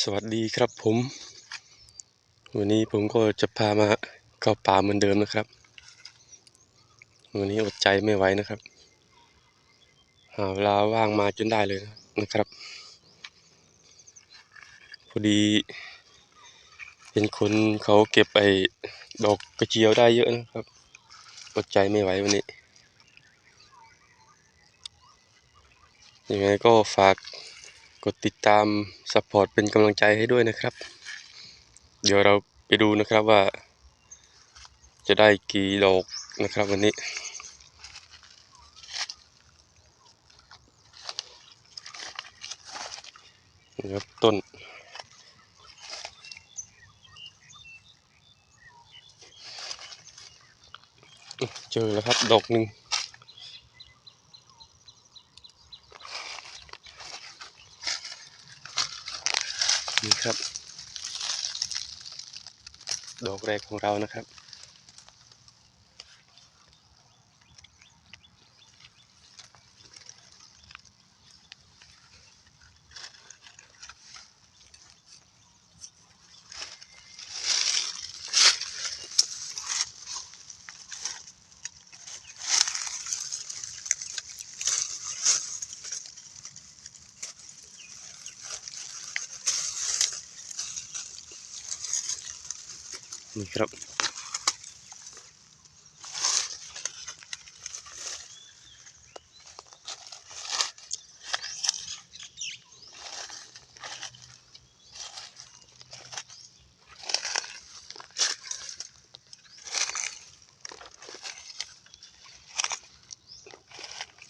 สวัสดีครับผม วันนี้ผมก็จะพามาเข้าป่าเหมือนเดิมนะครับ วันนี้อดใจไม่ไหวนะครับ หาเวลาว่างมาจนได้เลยนะครับ พอดีเห็นคนเขาเก็บไอ้ดอกกระเจียวได้เยอะนะครับอดใจไม่ไหววันนี้ยังไงก็ฝาก กดติดตามซัพพอร์ตเป็นกำลังใจให้ด้วยนะครับ เดี๋ยวเราไปดูนะครับว่า จะได้กี่ดอกนะครับวันนี้นะครับต้นเจอแล้วครับดอกหนึ่ง ครับ ดอกแรกของเรานะครับ นี่ครับ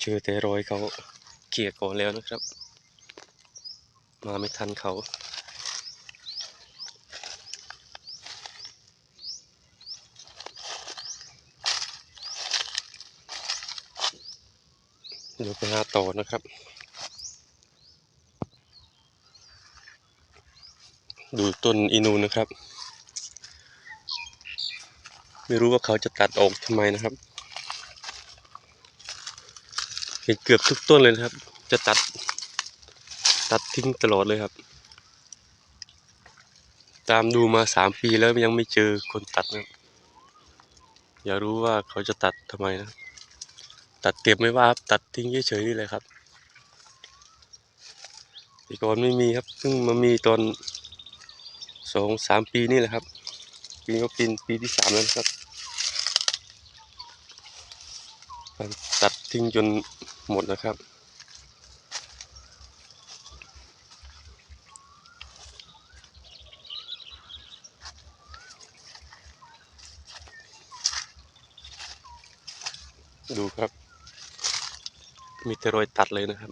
เจอแต่รอยเขาเกลี่ยก่อนแล้วนะครับ มาไม่ทันเขา เดี๋ยวไปหาต่อนะครับ ดูต้นอินูนะครับ ไม่รู้ว่าเขาจะตัดออกทำไมนะครับเห็นเกือบทุกต้นเลยนะครับ จะตัด ตัดทิ้งตลอดเลยครับ ตามดูมาสามปีแล้วยังไม่เจอคนตัดนะอยากรู้ว่าเขาจะตัดทำไมนะ ตัดเก็บไม่ว่าครับตัดทิ้งเฉยๆนี่เลยครับปีก่อนไม่มีครับเพิ่งมามีตอนสองสามปีนี่แหละครับ ปีก็ปีปีที่สามแล้วครับตัดทิ้งจนหมดนะครับดูครับ มีแต่รอยตัดเลยนะครับ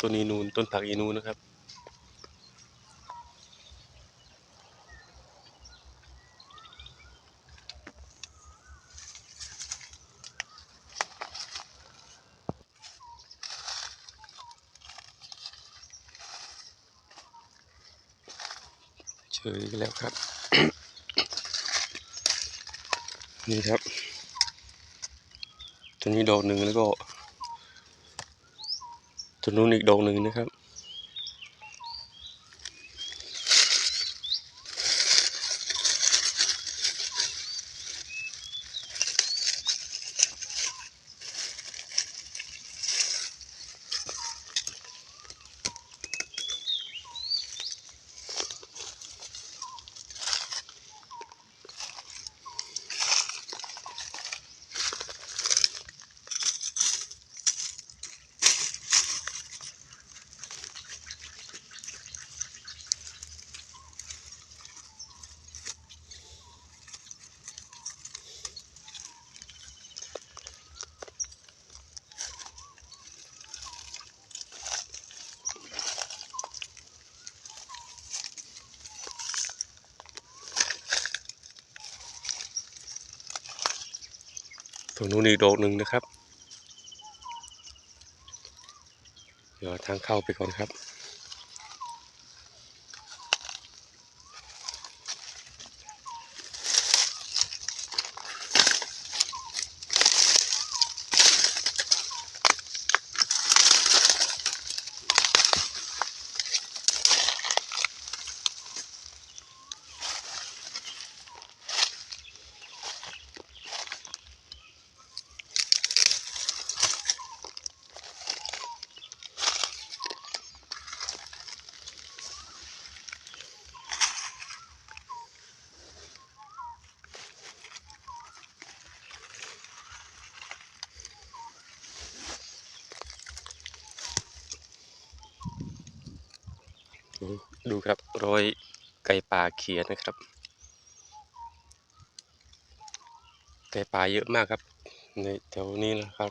ต้นอีนูนต้นผักอีนูนนะครับเจออีกแล้วครับ นี่ครับ ตัวนี้ดอกหนึ่งแล้วก็ ตัวนู้นอีกดอกหนึ่งนะครับ ตัวนู้นอีกดอกหนึ่งนะครับ เดี๋ยวทางเข้าไปก่อนครับ ดูครับรอยไก่ป่าเขียนนะครับ ไก่ป่าเยอะมากครับ ในแถวนี้นะครับ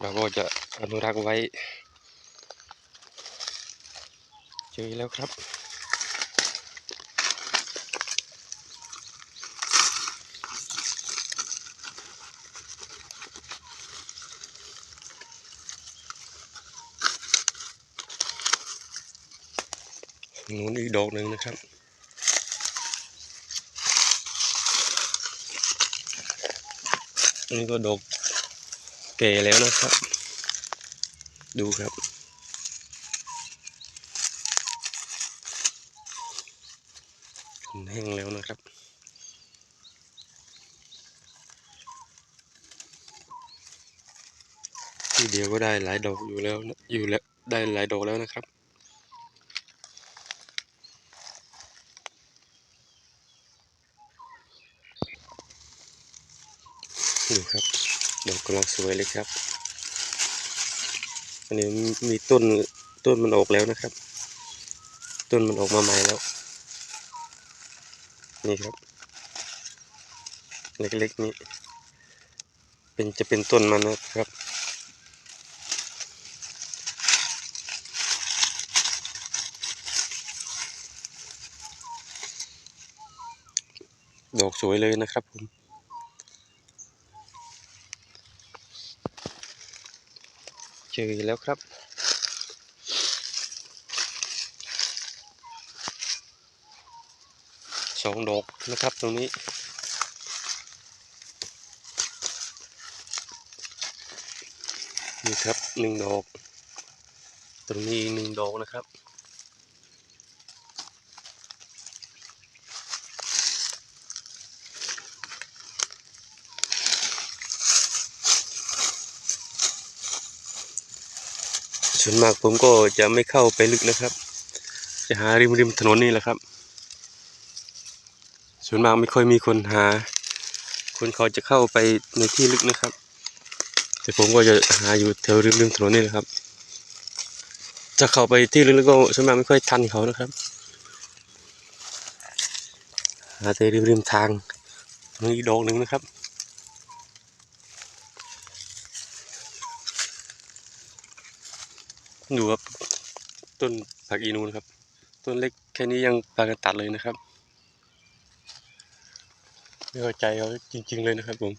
เราก็จะอนุรักษ์ไว้ เจอแล้วครับ นู้นอีกดอกหนึ่งนะครับ อันนี้ก็ดอกแก่แล้วนะครับ ดูครับแห้งแล้วนะครับทีเดียวก็ได้หลายดอกอยู่แล้วอยู่แล้วได้หลายดอกแล้วนะครับ ดูครับดอกกำลังสวยเลยครับ อันนี้มีต้นต้นมันออกแล้วนะครับ ต้นมันออกมาใหม่แล้ว นี่ครับ เล็กๆนี้เป็นจะเป็นต้นมันนะครับดอกสวยเลยนะครับผม เจอแล้วครับ สองดอกนะครับตรงนี้ นี่ครับหนึ่งดอก ตรงนี้หนึ่งดอกนะครับ ส่วนมากผมก็จะไม่เข้าไปลึกนะครับ จะหาริมริมถนนนี่แหละครับ ส่วนมากไม่ค่อยมีคนหา คนเขาจะเข้าไปในที่ลึกนะครับ แต่ผมก็จะหาอยู่แถวริมริมถนนนี่แหละครับ จะเข้าไปที่ลึกๆก็ส่วนมากไม่ค่อยทันเขานะครับ หาแต่ริมริมทางนี่อีกดอกหนึ่งนะครับ ดูครับต้นผักอีนูนครับ ต้นเล็กแค่นี้ยังปากันตัดเลยนะครับ ไม่เข้าใจเขาจริง ๆ เลยนะครับผม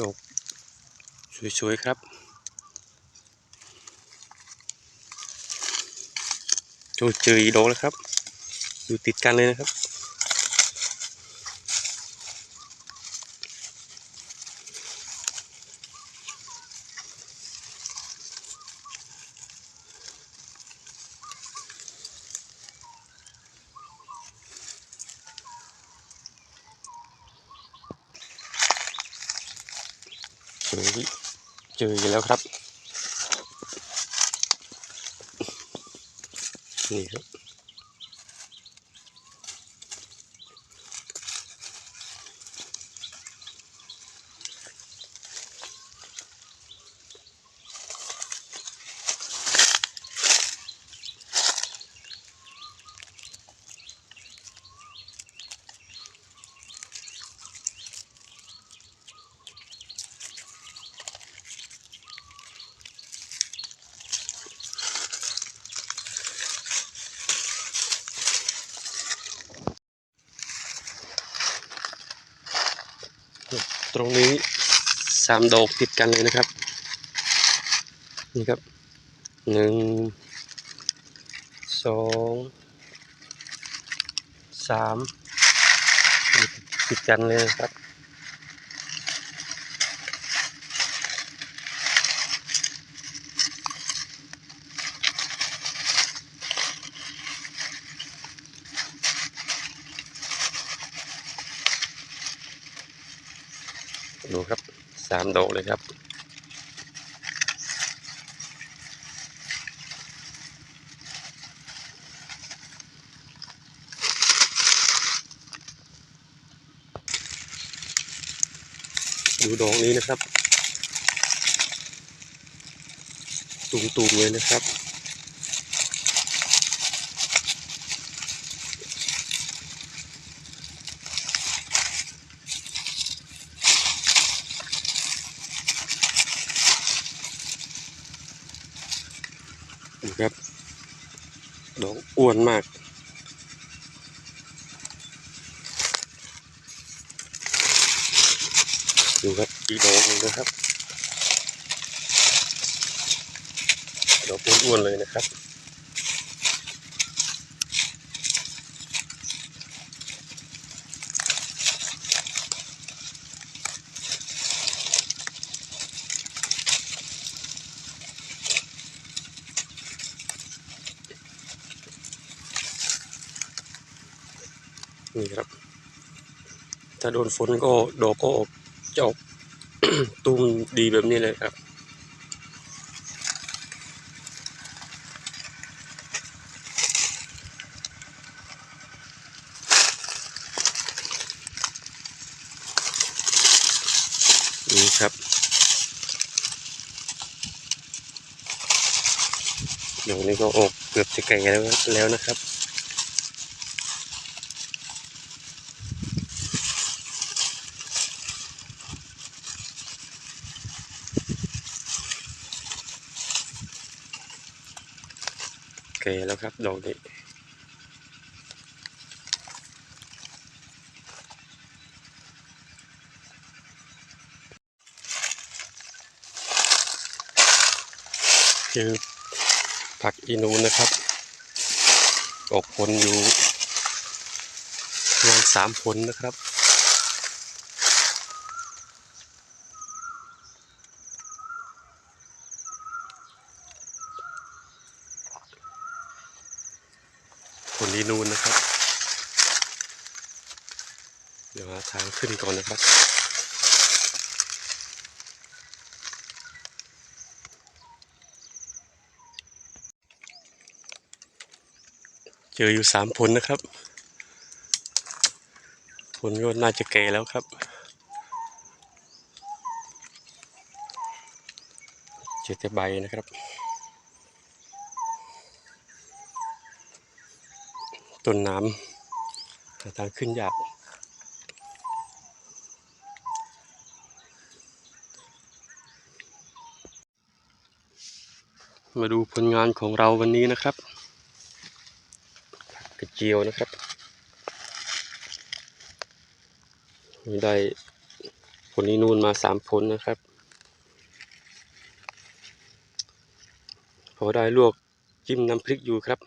ดอกสวย ๆ ครับ โอ้ เจออีดอกแล้วครับ อยู่ติดกันเลยนะครับ เจอเจออีกแล้วครับ นี่ครับ ตรงนี้สามดอกติดกันเลยนะครับ นี่ครับหนึ่งสองสามติดกันเลยครับามดอกเลยครับ ดูดอกนี้นะครับ ตุ่มๆเลยนะครับ อนมาก ดูครับอีโดอกหนึงนะครับเราอ้วนๆเลยนะครับ นี่ครับ ถ้าโดนฝนก็ดอกก็ออกจะออกตุ้มดีแบบนี้เลยครับนี่ครับ เดี๋ยวนี้ก็ออกเกือบจะแก่แล้วแล้วนะครับ ก่แล้วครับดอกนี้คือผักอีนูนนะครับ ออกผลอยู่ประมาณสามผลนะครับ นูนนะครับ เดี๋ยวหาทางขึ้นก่อนนะครับ เจออยู่สามผลนะครับ ผลก็น่าจะแก่แล้วครับ เจอแต่ใบนะครับ ต้นน้ำหาทางขึ้นยากมาดูผลงานของเราวันนี้นะครับกระเจียวนะครับ ได้ผลนี้นูนมาสามผลนะครับพอได้ลวกจิ้มน้ำพริกอยู่ครับ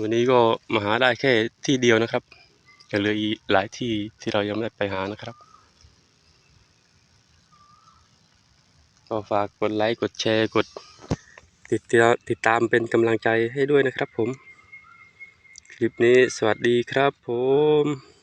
วันนี้ก็มาหาได้แค่ที่เดียวนะครับยังเหลืออีกหลายที่ที่เรายังไม่ได้ไปหานะครับก็ฝากกดไลค์กดแชร์กดติดติดตามเป็นกำลังใจให้ด้วยนะครับผม คลิปนี้สวัสดีครับผม